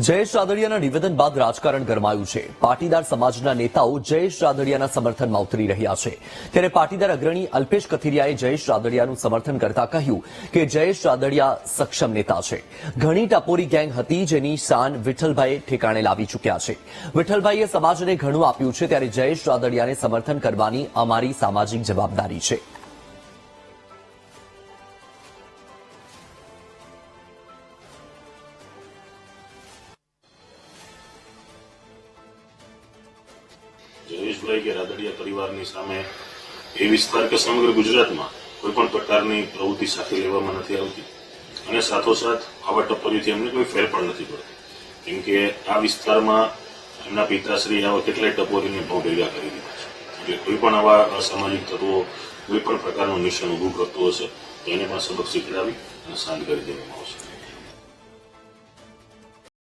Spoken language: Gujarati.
જયેશ રાદડિયાના નિવેદન બાદ રાજકારણ ગરમાયું છે. પાટીદાર સમાજના નેતાઓ જયેશ રાદડિયાના સમર્થનમાં ઉતરી રહ્યા છે. ત્યારે પાટીદાર અગ્રણી અલ્પેશ કથિરિયાએ જયેશ રાદડિયાનું સમર્થન કરતા કહ્યું કે જયેશ રાદડિયા સક્ષમ નેતા છે. ઘણી ટપોરી ગેંગ હતી જેની શાન વિઠ્ઠલભાઈ ઠેકાણે લાવી ચૂક્યા છે. વિઠ્ઠલભાઈએ સમાજને ઘણું આપ્યું છે, ત્યારે જયેશ રાદડિયાને સમર્થન કરવાની અમારી સામાજિક જવાબદારી છે. જયેશભાઈ કે રાદડિયા પરિવારની સામે એ વિસ્તાર કે સમગ્ર ગુજરાતમાં કોઈ પણ પ્રકારની પ્રવૃત્તિ સાથે લેવામાં નથી આવતી. અને સાથોસાથ આવા ટપ્પરીથી એમને કોઈ ફેર પણ નથી પડતો. કેમ કે આ વિસ્તારમાં એમના પિતાશ્રી આવા કેટલાય ટપોરીને બહુ ભેગા કરી દીધા છે. એટલે કોઈ પણ આવા અસામાજિક તત્વો કોઈ પણ પ્રકારનું નિશાન ઊભું કરતું હશે તો એને પણ સબક શીખડાવી અને શાંત કરી દેવામાં આવશે.